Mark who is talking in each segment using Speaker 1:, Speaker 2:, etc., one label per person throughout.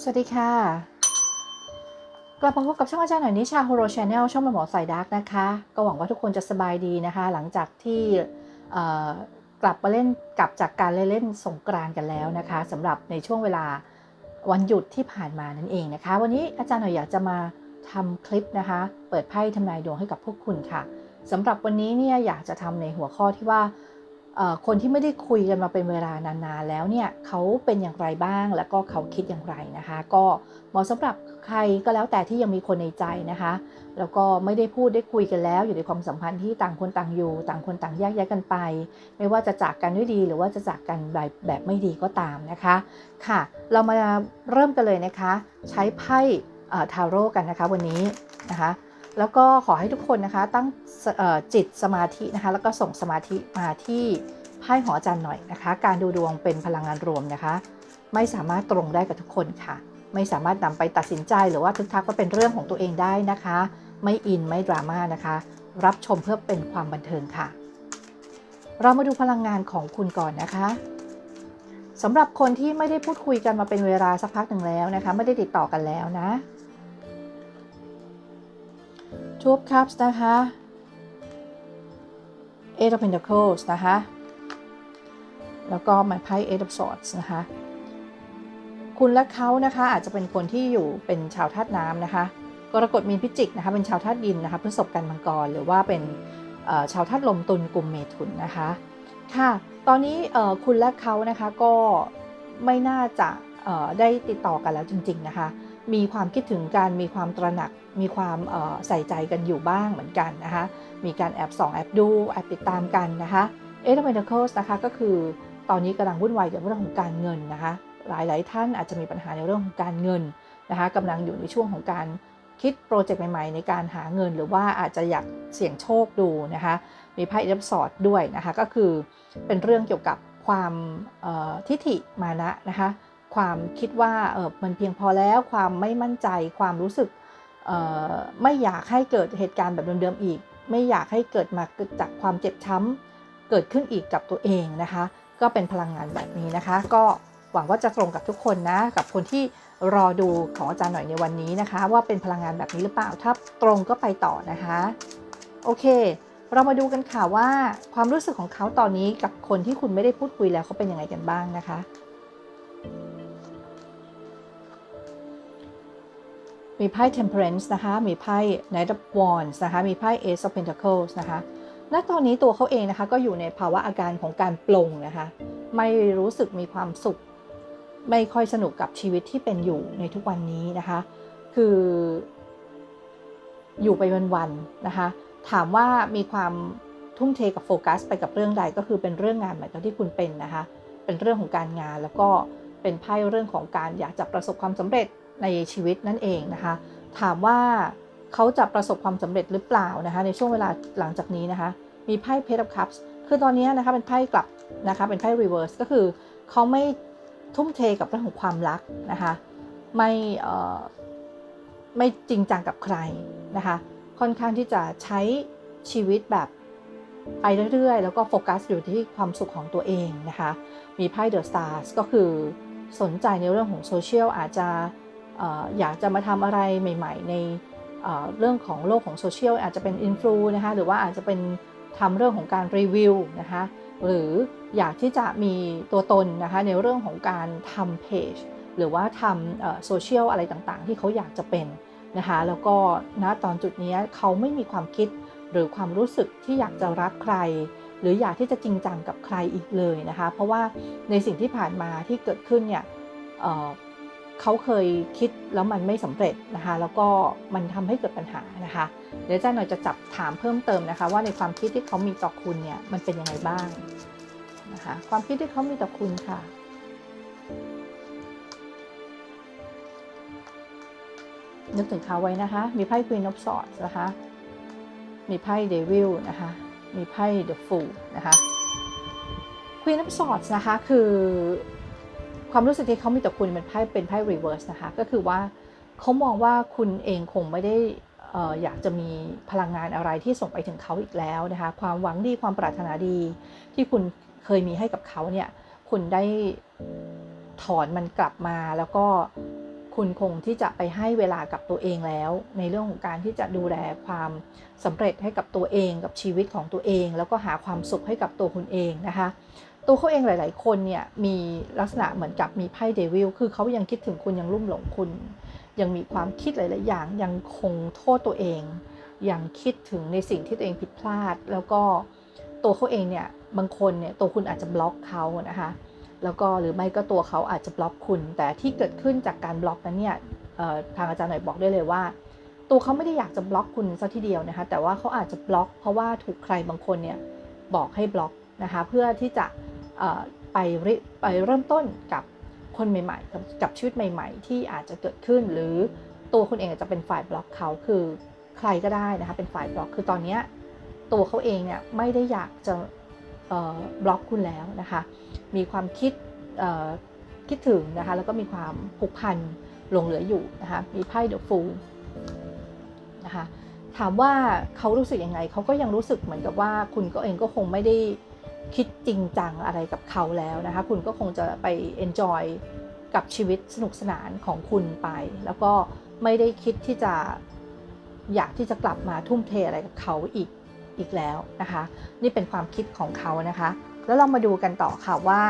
Speaker 1: สวัสดีค่ะ กลับมาพบกับช่องอาจารย์หน่อยนิชาโฮโรชาแนลช่องหมอสายดาร์กนะคะ ก็หวังว่าทุกคนจะสบายดีนะคะ หลังจากที่กลับมาเล่นกลับจากการเล่นสงกรานกันแล้วนะคะสำหรับในช่วงเวลาวันหยุดที่ผ่านมานั่นเองนะคะ วันนี้อาจารย์หน่อยอยากจะมาทำคลิปนะคะ เปิดไพ่ทำนายดวงให้กับพวกคุณค่ะสำหรับวันนี้เนี่ยอยากจะทำในหัวข้อที่ว่า คนที่ไม่ได้คุยกันมาเป็นเวลานานๆแล้วเนี่ยเขาเป็นอย่างไรบ้างแล้วก็เขาคิดอย่างไรนะคะ ก็เหมาะสำหรับใครก็แล้วแต่ที่ยังมีคนในใจนะคะ แล้วก็ไม่ได้พูดได้คุยกันแล้ว อยู่ในความสัมพันธ์ที่ต่างคนต่างอยู่ ต่างคนต่างแยกย้ายกันไป ไม่ว่าจะจากกันด้วยดี หรือว่าจะจากกันแบบแบบไม่ดีก็ตามนะคะค่ะ เรามาเริ่มกันเลยนะคะ ใช้ไพ่ทาโร่กันนะคะวันนี้นะคะ แล้วก็ขอให้ทุกคนนะคะตั้งจิตสมาธินะคะ แล้วก็ส่งสมาธิมาที่ไพ่หออาจารย์หน่อยนะคะ การดูดวงเป็นพลังงานรวมนะคะ ไม่สามารถตรงได้กับทุกคนค่ะ ไม่สามารถนำไปตัดสินใจหรือว่าทึกทักว่าเป็นเรื่องของตัวเองได้นะคะ ไม่อินไม่ดราม่านะคะ รับชมเพื่อเป็นความบันเทิงค่ะ เรามาดูพลังงานของคุณก่อนนะคะสำหรับคนที่ไม่ได้พูดคุยกันมาเป็นเวลาสักพักหนึ่งแล้วนะคะ ไม่ได้ติดต่อกันแล้วนะ ทูบคัพส์นะคะ Eight of Pentacles นะคะ แล้วก็ไม้ไพ่ Eight of Swords นะคะ คุณและเขานะคะอาจจะเป็นคนที่อยู่เป็นชาวธาตุน้ำนะคะกรกฎมีนพิจิกนะคะเป็นชาวธาตุดินนะคะพฤษภกันมังกรหรือว่าเป็นชาวธาตุลมตุลกลุ่มเมถุนนะคะค่ะ ตอนนี้คุณและเขานะคะก็ไม่น่าจะได้ติดต่อกันแล้วจริง ๆนะคะ มีความคิดถึงกันมีความตระหนัก มีความใส่ใจกันอยู่บ้างเหมือนกันนะคะ มีการแอบส่องแอบดูแอบติดตามกันนะคะเอเดเมนเคิลส์นะคะก็คือตอนนี้กำลังวุ่นวายกับเรื่องของการเงินนะคะ หลายๆ ท่านอาจจะมีปัญหาในเรื่องของการเงินนะคะกำลังอยู่ในช่วงของการคิดโปรเจกต์ใหม่ๆ ในการหาเงิน หรือว่าอาจจะอยากเสี่ยงโชคดูนะคะ มีไพ่ดับสอดด้วยนะคะ ก็คือเป็นเรื่องเกี่ยวกับความทิฐิมานะนะคะ ความคิดว่าเออมันเพียงพอแล้วความไม่มั่นใจ ความรู้สึกไม่อยากให้เกิดเหตุการณ์แบบเดิมๆอีก ไม่อยากให้เกิดมาจากความเจ็บช้ำเกิดขึ้นอีกกับตัวเองนะคะ ก็เป็นพลังงานแบบนี้นะคะ ก็หวังว่าจะตรงกับทุกคนนะ กับคนที่รอดูของอาจารย์หน่อยในวันนี้นะคะ ว่าเป็นพลังงานแบบนี้หรือเปล่าถ้าตรงก็ไปต่อนะคะ โอเค เรามาดูกันค่ะว่าความรู้สึกของเขาตอนนี้กับคนที่คุณไม่ได้พูดคุยแล้วเขาเป็นยังไงกันบ้างนะคะ มีไพ่ Temperance นะคะ มีไพ่ Knight of Wands นะคะ มีไพ่ Ace of Pentacles นะคะ ณ ตอนนี้ตัวเขาเองนะคะ ก็อยู่ในภาวะอาการของการปลงนะคะ ไม่รู้สึกมีความสุข ไม่ค่อยสนุกกับชีวิตที่เป็นอยู่ในทุกวันนี้นะคะ คือ อยู่ไปวันๆนะคะ ถามว่ามีความทุ่มเทกับโฟกัส ไปกับเรื่องใดก็คือเป็นเรื่องงานเหมือนกับที่คุณเป็นนะคะ เป็นเรื่องของการงานแล้วก็เป็นไพ่เรื่องของการอยากจะประสบความสำเร็จ ในชีวิตนั่นเองนะคะ ถามว่าเขาจะประสบความสำเร็จหรือเปล่านะคะ ในช่วงเวลาหลังจากนี้นะคะ มีไพ่ Page of Cups คือตอนนี้นะคะเป็นไพ่กลับนะคะเป็นไพ่ Reverse ก็คือเขาไม่ทุ่มเทกับเรื่องของความรักนะคะ ไม่ไม่จริงจังกับใครนะคะ ค่อนข้างที่จะใช้ชีวิตแบบไปเรื่อยๆ แล้วก็โฟกัสอยู่ที่ความสุขของตัวเองนะคะ มีไพ่ The Stars ก็คือสนใจในเรื่องของโซเชียลอาจจะ อยากจะมาทำอะไรใหม่ ๆ ในเรื่องของโลกของโซเชียลอาจจะเป็นอินฟลูนะคะหรือว่าอาจจะเป็นทำเรื่องของการรีวิวนะคะหรืออยากที่จะมีตัวตนนะคะในเรื่องของการทำเพจหรือว่าทำโซเชียลอะไรต่างๆ ที่เขาอยากจะเป็นนะคะแล้วก็ณตอนจุดนี้เขาไม่มีความคิดหรือความรู้สึกที่อยากจะรักใคร หรืออยากที่จะจริงจังกับใครอีกเลยนะคะ เพราะว่าในสิ่งที่ผ่านมาที่เกิดขึ้นเนี่ย เขาเคยคิดแล้วมันไม่สำเร็จนะคะ แล้วก็มันทำให้เกิดปัญหานะคะเดี๋ยวอาจารย์หน่อยจะจับถามเพิ่มเติมนะคะ ว่าในความคิดที่เขามีต่อคุณเนี่ยมันเป็นยังไงบ้างนะคะความคิดที่เขามีต่อคุณค่ะนึกถึงเขาไว้นะคะ มีไพ่ Queen of Swords นะคะ มีไพ่ Devil นะคะ มีไพ่ The Fool นะคะ Queen of Swords นะคะคือ ความรู้สึกที่เขามีต่อคุณเป็นไพ่เป็นไพ่ reverse นะคะ ก็คือว่าเขามองว่าคุณเองคงไม่ได้อยากจะมีพลังงานอะไรที่ส่งไปถึงเขาอีกแล้วนะคะ ความหวังดีความปรารถนาดีที่คุณเคยมีให้กับเขาเนี่ย คุณได้ถอนมันกลับมาแล้วก็คุณคงที่จะไปให้เวลากับตัวเองแล้ว ในเรื่องของการที่จะดูแลความสำเร็จให้กับตัวเองกับชีวิตของตัวเอง แล้วก็หาความสุขให้กับตัวคุณเองนะคะ ตัวเขาเองหลาย ๆ คนเนี่ยมีลักษณะเหมือนกับมีไพ่เดวิลคือเขายังคิดถึงคุณยังลุ่มหลงคุณ ยังมีความคิดหลาย ๆ อย่างยังคงโทษตัวเอง ยังคิดถึงในสิ่งที่ตัวเองผิดพลาด แล้วก็ตัวเขาเองเนี่ยบางคนเนี่ยตัวคุณอาจจะบล็อกเขานะคะแล้วก็หรือไม่ก็ตัวเขาอาจจะบล็อกคุณ แต่ที่เกิดขึ้นจากการบล็อกนั้นเนี่ยทางอาจารย์หน่อยบอกได้เลยว่า ตัวเขาไม่ได้อยากจะบล็อกคุณซะทีเดียวนะคะแต่ว่าเขาอาจจะบล็อก เพราะว่าถูกใครบางคนเนี่ยบอกให้บล็อกนะคะเพื่อที่จะ ไปไปเริ่มต้นกับคนใหม่ๆ กับชีวิตใหม่ๆ ที่อาจจะเกิดขึ้น หรือตัวคุณเองอาจจะเป็นฝ่ายบล็อกเขาคือใครก็ได้นะคะเป็นฝ่ายบล็อกคือตอนนี้ตัวเขาเองเนี่ยไม่ได้อยากจะบล็อกคุณแล้วนะคะมีความคิดคิดถึงนะคะแล้วก็มีความผูกพันหลงเหลืออยู่นะคะมีไพ่เดอะฟูลนะคะถามว่าเขารู้สึกยังไงเขาก็ยังรู้สึกเหมือนกับว่าคุณก็เองก็คงไม่ได้ คิดจริงจังอะไรกับเขาแล้วนะคะ คุณก็คงจะไป enjoy กับชีวิตสนุกสนานของคุณไป แล้วก็ไม่ได้คิดที่จะอยากที่จะกลับมาทุ่มเทอะไรกับเขาอีกอีกแล้วนะคะ นี่เป็นความคิดของเขานะคะ แล้วเรามาดูกันต่อค่ะว่า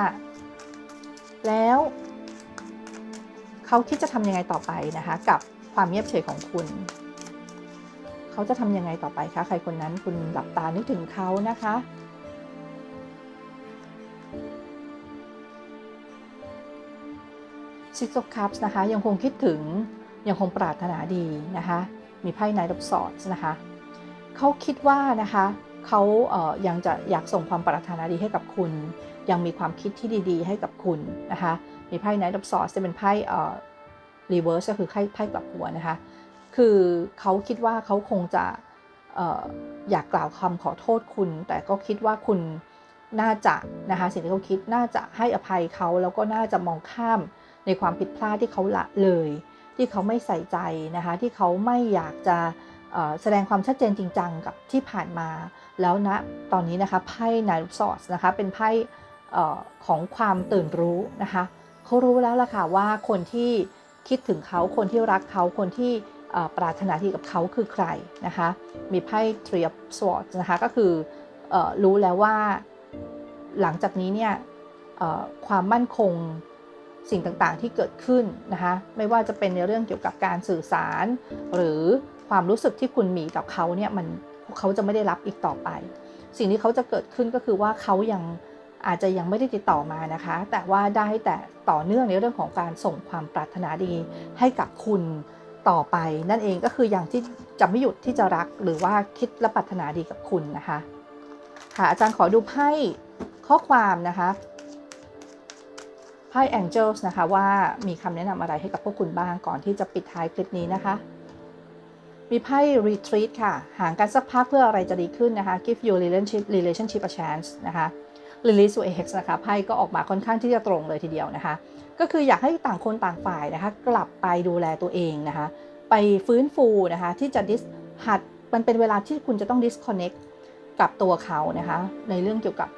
Speaker 1: แล้วเขาคิดจะทำยังไงต่อไปนะคะ กับความเงียบเฉยของคุณ เขาจะทำยังไงต่อไปคะใครคนนั้นคุณหลับตานึกถึงเขานะคะ Six of Cups นะคะ ยังคงคิดถึงยังคงปรารถนาดีนะคะ มีไพ่ Knight of Swords นะคะเขาคิดว่านะคะเขาเยังจะอยากส่งความปรารถนาดีให้กับคุณ ยังมีความคิดที่ดีๆ ให้กับคุณนะคะ มีไพ่ Knight of Swords จะเป็นไพ่รีเวิร์สก็คือไพ่ไพ่กลับหัวนะคะ คือเขาคิดว่าเขาคงจะออยากกล่าวคำขอโทษคุณ แต่ก็คิดว่าคุณน่าจะนะคะสิ่งที่เขาคิดน่าจะให้อภัยเขาแล้วก็น่าจะมองข้าม ในความผิดพลาดที่เขาละเลย ที่เขาไม่ใส่ใจนะคะ ที่เขาไม่อยากจะแสดงความชัดเจนจริงจังกับที่ผ่านมา แล้วนะตอนนี้นะคะไพ่นายซอสนะคะเป็นไพ่ของความตื่นรู้นะคะเขารู้แล้วล่ะค่ะว่าคนที่คิดถึงเขาคนที่รักเขาคนที่ปรารถนาดีกับเขาคือใครนะคะมีไพ่ Three of Swords นะคะก็คืออรู้แล้วว่าหลังจากนี้เนี่ยความมั่นคง สิ่งต่างๆที่เกิดขึ้นนะคะไม่ว่าจะเป็นในเรื่องเกี่ยวกับการสื่อสาร หรือความรู้สึกที่คุณมีกับเขาเนี่ยมันเขาจะไม่ได้รับอีกต่อไป สิ่งที่เขาจะเกิดขึ้นก็คือว่าเขายังอาจจะยังไม่ได้ติดต่อมานะคะ แต่ว่าได้แต่ต่อเนื่องในเรื่องของการส่งความปรารถนาดีให้กับคุณต่อไป นั่นเองก็คืออย่างที่จะไม่หยุดที่จะรักหรือว่าคิดและปรารถนาดีกับคุณนะคะค่ะอาจารย์ขอดูไพ่ข้อความนะคะ ไพ่ Angels นะคะว่ามีคำแนะนำอะไรให้กับพวกคุณบ้างก่อนที่จะปิดท้ายคลิปนี้นะคะ มีไพ่ retreat ค่ะ ห่างกันสักพักเพื่ออะไรจะดีขึ้นนะคะ give your relationship relationship a chance นะคะ release your ex นะคะไพ่ก็ออกมาค่อนข้างที่จะตรงเลยทีเดียวนะคะ ก็คืออยากให้ต่างคนต่างฝ่ายนะคะ กลับไปดูแลตัวเองนะคะ ไปฟื้นฟูนะคะ ที่จะดิสหัดมันเป็นเวลาที่คุณจะต้อง disconnect กับตัวเขานะคะ ในเรื่องเกี่ยวกับ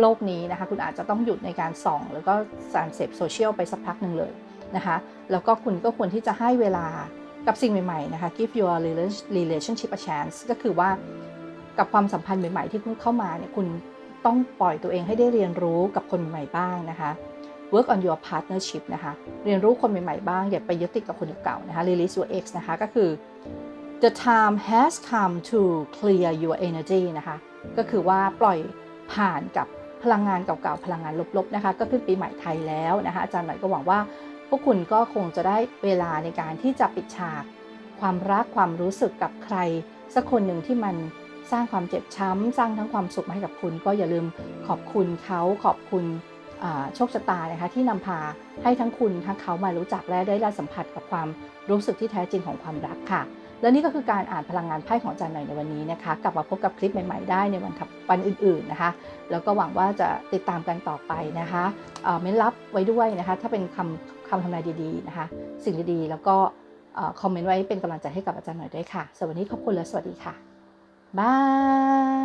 Speaker 1: โลกนี้นะคะ คุณอาจจะต้องหยุดในการส่อง แล้วก็สารเสพโซเชียลไปสักพักหนึ่งเลยนะคะ แล้วก็คุณก็ควรที่จะให้เวลากับสิ่งใหม่ๆนะคะ give your relationship a chance ก็คือว่ากับความสัมพันธ์ใหม่ๆ ที่คุณเข้ามาเนี่ยคุณต้องปล่อยตัวเองให้ได้เรียนรู้กับคนใหม่บ้างนะคะ work on your partnership นะคะ เรียนรู้คนใหม่ๆบ้าง อย่าไปยึดติดกับคนเก่าๆนะคะ release your ex นะคะ ก็คือ the time has come to clear your energy นะคะ ก็คือว่าปล่อยผ่านกับ พลังงานเก่าๆ พลังงานลบๆนะคะ ก็ขึ้นปีใหม่ไทยแล้วนะคะ อาจารย์หน่อยก็หวังว่า พวกคุณก็คงจะได้เวลาในการที่จะปิดฉาก ความรักความรู้สึกกับใคร สักคนหนึ่งที่มันสร้างความเจ็บช้ำ สร้างทั้งความสุขมาให้กับคุณ ก็อย่าลืมขอบคุณเขาขอบคุณโชคชะตานะคะที่นำพาให้ทั้งคุณทั้งเขามารู้จักและได้รับสัมผัสกับความรู้สึกที่แท้จริงของความรักค่ะ และนี่ก็คือการอ่านพลังงานไพ่ของอาจารย์หน่อยในวันนี้นะคะ กลับมาพบกับคลิปใหม่ ๆ ได้ในวันวันอื่น ๆนะคะ แล้วก็หวังว่าจะติดตามกันต่อไปนะคะเม้นรับไว้ด้วยนะคะ ถ้าเป็นคำคำทำนายดีๆนะคะ สิ่งดีๆ แล้วก็คอมเมนต์ไว้เป็นกำลังใจให้กับอาจารย์หน่อยด้วยค่ะสวัสดีขอบคุณและสวัสดีค่ะบาย